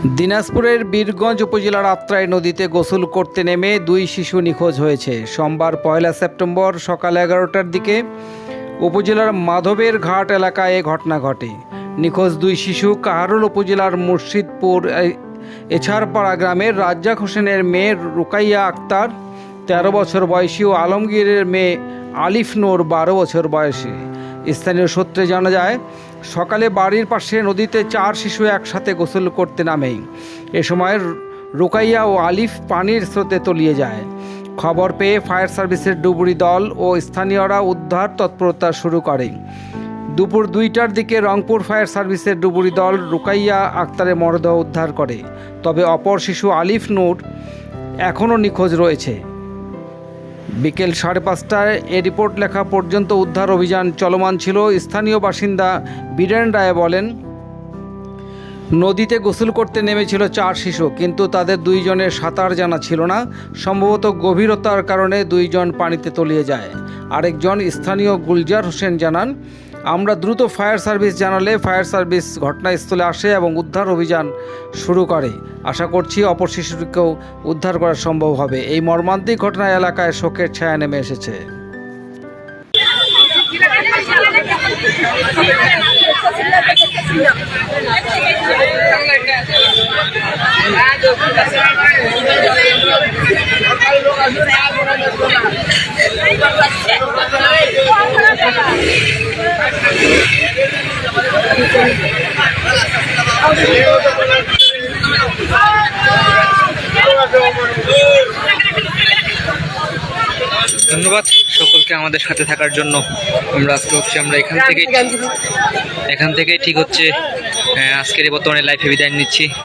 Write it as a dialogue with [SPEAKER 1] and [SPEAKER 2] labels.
[SPEAKER 1] দিনাজপুরের বীরগঞ্জ উপজেলার আত্রাই নদীতে গোসল করতে নেমে দুই শিশু নিখোঁজ হয়েছে। সোমবার পয়লা সেপ্টেম্বর সকাল এগারোটার দিকে উপজেলার মাধবের ঘাট এলাকায় এ ঘটনা ঘটে। নিখোঁজ দুই শিশু কাহারুল উপজেলার মুর্শিদপুর এছাড়পাড়া গ্রামের রাজ্জাক হোসেনের মেয়ে রুকাইয়া আক্তার, তেরো বছর বয়সী ও আলমগীরের মেয়ে আলিফ নূর বারো বছর বয়সী। স্থানীয় সূত্রে জানা যায়, সকালে বাড়ির পাশে নদীতে চার শিশু একসাথে গোসল করতে নামে। এ সময় রুকাইয়া ও আলিফ পানির স্রোতে তলিয়ে যায়। খবর পেয়ে ফায়ার সার্ভিসের ডুবুরি দল ও স্থানীয়রা উদ্ধার তৎপরতা শুরু করে। দুপুর দুইটার দিকে রংপুর ফায়ার সার্ভিসের ডুবুরি দল রুকাইয়া আক্তারের মরদেহ উদ্ধার করে। তবে অপর শিশু আলিফ নূর এখনও নিখোঁজ রয়েছে। বিকেল সাড়ে পাঁচটায় এ রিপোর্ট লেখা পর্যন্ত উদ্ধার অভিযান চলমান ছিল। স্থানীয় বাসিন্দা বীরেন রায় বলেন, নদীতে গোসল করতে নেমেছিল চার শিশু, কিন্তু তাদের দুইজনের সাঁতার জানা ছিল না। সম্ভবত গভীরতার কারণে দুইজন পানিতে তলিয়ে যায়। আরেকজন স্থানীয় গুলজার হোসেন জানান আমরা দ্রুত ফায়ার সার্ভিস জানালে ফায়ার সার্ভিস ঘটনাস্থলে আসে এবং উদ্ধার অভিযান শুরু করে। আশা করছি অপর শিশুটিকেও উদ্ধার করা সম্ভব হবে। এই মর্মান্তিক ঘটনা এলাকায় শোকের ছায়া নেমে এসেছে।
[SPEAKER 2] ধন্যবাদ সকলকে আমাদের সাথে থাকার জন্য। আমরা আজকে হচ্ছে আমরা এখান থেকে এখান থেকে ঠিক হচ্ছে আজকের বর্তমানে লাইফে বিদায় নিচ্ছি।